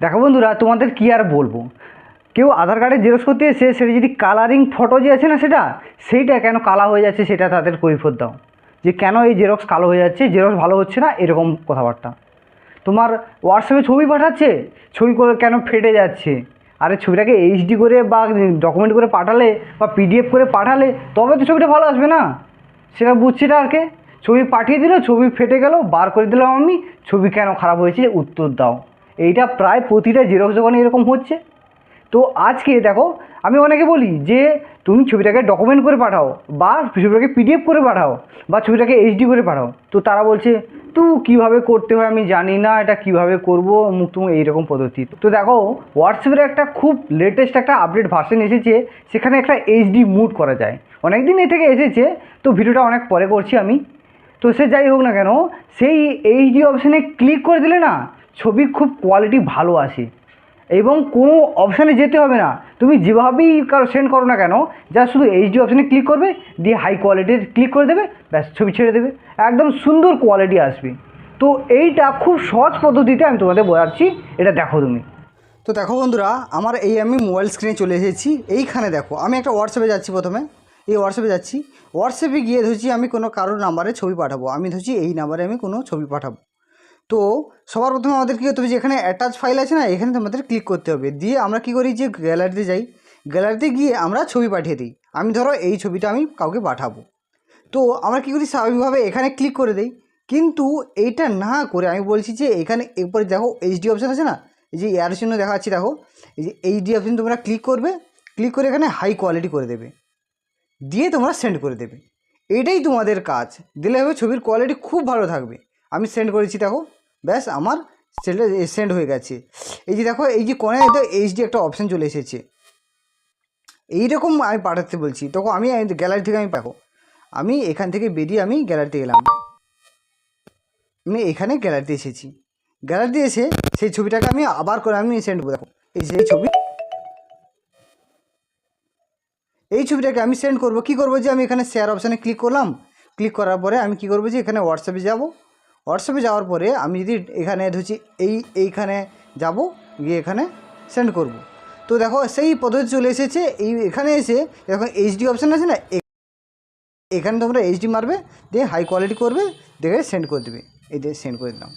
দেখো বন্ধুরা, তোমাদের কি আর বলব? কেউ আধার কার্ডে জেরক্স করতে এসে সেটা যদি কালারিং ফটো যে আছে না সেটা, সেইটা কেন কালা হয়ে যাচ্ছে সেটা তাদের কৈফত দাও। যে কেন এই জেরক্স কালো হয়ে যাচ্ছে জেরক্স ভালো হচ্ছে না, এরকম কথাবার্তা। তোমার হোয়াটসঅ্যাপে ছবি পাঠাচ্ছে, ছবি করে কেন ফেটে যাচ্ছে? আরে ছবিটাকে এইচডি করে বা ডকুমেন্ট করে পাঠালে বা পিডিএফ করে পাঠালে, তবে তো ছবিটা ভালো আসবে না। সেটা বুঝছি না আর কে? ছবি পাঠিয়ে দিল, ছবি ফেটে গেল, বার করে দিলাম আমি, ছবি কেন খারাপ হয়েছে উত্তর দাও। এইটা প্রায় প্রতিটা জেরক্স দোকানে এরকম হচ্ছে। তো আজকে দেখো, আমি অনেকে বলি যে, তুমি ছবিটাকে ডকুমেন্ট করে পাঠাও, বা ছবিটাকে পিডিএফ করে পাঠাও, বা ছবিটাকে এইচডি করে পাঠাও। তো তারা বলছে, তো কীভাবে করতে হয় আমি জানি না, এটা কীভাবে করব? মুখ তুমি এইরকম পদ্ধতি। তো দেখো হোয়াটসঅ্যাপের একটা খুব লেটেস্ট একটা আপডেট ভার্সন এসেছে, সেখানে একটা এইচডি মুড করা যায়। অনেক দিন এ থেকে এসেছে, তো ভিডিওটা অনেক পরে করছি আমি। তো সে যাই হোক না কেন, সেই এইচডি অপশানে ক্লিক করে দিলে না ছবি খুব কোয়ালিটি ভালো আসে। এবং কোনো অপশানে যেতে হবে না। তুমি যেভাবেই কারও সেন্ড করো না কেন যা শুধু এইচডি অপশানে ক্লিক করবে, দিয়ে হাই কোয়ালিটির ক্লিক করে দেবে, ব্যাস, ছবি ছেড়ে দেবে। একদম সুন্দর কোয়ালিটি আসবে। তো এইটা খুব সহজ পদ্ধতিতে আমি তোমাদের বোঝাচ্ছি এটা দেখো তুমি। তো দেখো বন্ধুরা, আমার এই আমি মোবাইল স্ক্রিনে চলে এসেছি। এইখানে দেখো, আমি একটা হোয়াটসঅ্যাপে যাচ্ছি প্রথমে। এই হোয়াটসঅ্যাপে যাচ্ছি। হোয়াটসঅ্যাপে গিয়ে ধরছি আমি কোনো কারোর নাম্বারে ছবি পাঠাবো। আমি ধরছি এই নাম্বারে আমি কোনো ছবি পাঠাবো। তো সবার প্রথমে আমাদের কী করতে হবে যে, এখানে অ্যাটাচ ফাইল আছে না, এখানে তোমাদের ক্লিক করতে হবে। দিয়ে আমরা কী করি যে গ্যালারিতে যাই। গ্যালারিতে গিয়ে আমরা ছবি পাঠিয়ে দিই। আমি ধরো এই ছবিটা আমি কাউকে পাঠাবো। তো আমরা কী করি, স্বাভাবিকভাবে এখানে ক্লিক করে দিই। কিন্তু এইটা না করে আমি বলছি যে, এখানে এরপরে দেখো এইচডি অপশান আছে না? এই যে এয়ার চিহ্ন দেখাচ্ছি, দেখো। এই যে এইচডি অপশান তোমরা ক্লিক করবে। ক্লিক করে এখানে হাই কোয়ালিটি করে দেবে। দিয়ে তোমরা সেন্ড করে দেবে। এটাই তোমাদের কাজ। দিলে হবে ছবির কোয়ালিটি খুব ভালো থাকবে। আমি সেন্ড করেছি, দেখো। ব্যাস আমার সেটা সেন্ড হয়ে গেছে। এই যে দেখো, এই যে কোনায় তো এইচডি একটা অপশান চলে এসেছে। এইরকম আমি পাঠাতে বলছি। তখন আমি গ্যালারি থেকে আমি পাবো আমি এখান থেকে বেরিয়ে আমি গ্যালারিতে গেলাম। আমি এখানে গ্যালারিতে এসেছি। গ্যালারিতে এসে সেই ছবিটাকে আমি আবার করে আমি সেন্ড করব। দেখো, এই যে ছবি। এই ছবিটাকে আমি সেন্ড করব। কি করব যে আমি এখানে শেয়ার অপশানে ক্লিক করলাম। ক্লিক করার পরে আমি কি করব যে এখানে হোয়াটসঅ্যাপে যাব। হোয়াটসঅ্যাপে যাওয়ার পরে আমি যদি এখানে ধরছি এই, এইখানে যাব, গিয়ে এখানে সেন্ড করব। তো দেখো সেই পদ্ধতি চলে এসেছে, এই এখানে এসে এখন এইচডি অপশান আছে না এখানে তোমরা এইচডি মারবে, দিয়ে হাই কোয়ালিটি করবে, দেখে সেন্ড করে দেবে। এই দিয়ে সেন্ড করে দিলাম।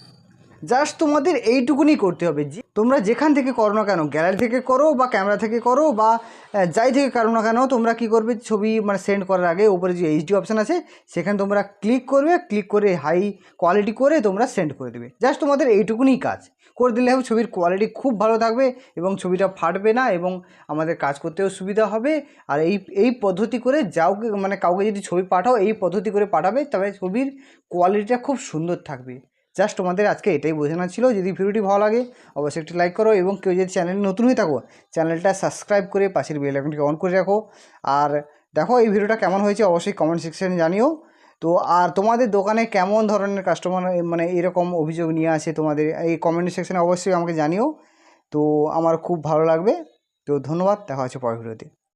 জাস্ট তোমাদের এইটুকুনি করতে হবে। যে তোমরা যেখান থেকে করো না কেন, গ্যালারি থেকে করো বা ক্যামেরা থেকে করো বা যাই থেকে করো না কেন, তোমরা কি করবে? ছবি মানে সেন্ড করার আগে উপরে যে এইচডি অপশান আছে, সেখানে তোমরা ক্লিক করবে ক্লিক করে হাই কোয়ালিটি করে তোমরা সেন্ড করে দেবে। জাস্ট তোমাদের এইটুকুনি কাজ। করে দিলে হবে ছবির কোয়ালিটি খুব ভালো থাকবে এবং ছবিটা ফাটবে না এবং আমাদের কাজ করতেও সুবিধা হবে। আর এই এই পদ্ধতি করে যাওকে মানে কাউকে যদি ছবি পাঠাও, এই পদ্ধতি করে পাঠাবে, তবে ছবির কোয়ালিটিটা খুব সুন্দর থাকবে। জাস্ট তোমাদের আজকে এটাই বোঝানো ছিল। যদি ভিডিওটি ভালো লাগে, অবশ্যই একটি লাইক করো এবং কেউ যদি চ্যানেলে নতুন হয়ে থাকো চ্যানেলটা সাবস্ক্রাইব করে পাশের বেল আইকনটিকে অন করে রাখো। আর দেখো এই ভিডিওটা কেমন হয়েছে, অবশ্যই কমেন্ট সেকশনে জানিও। তো আর তোমাদের দোকানে কেমন ধরনের কাস্টমার মানে এরকম অভিযোগ নিয়ে আসে তোমাদের, এই কমেন্ট সেকশনে অবশ্যই আমাকে জানিও। তো আমার খুব ভালো লাগবে। তো ধন্যবাদ, দেখা হচ্ছে পরের ভিডিওতে।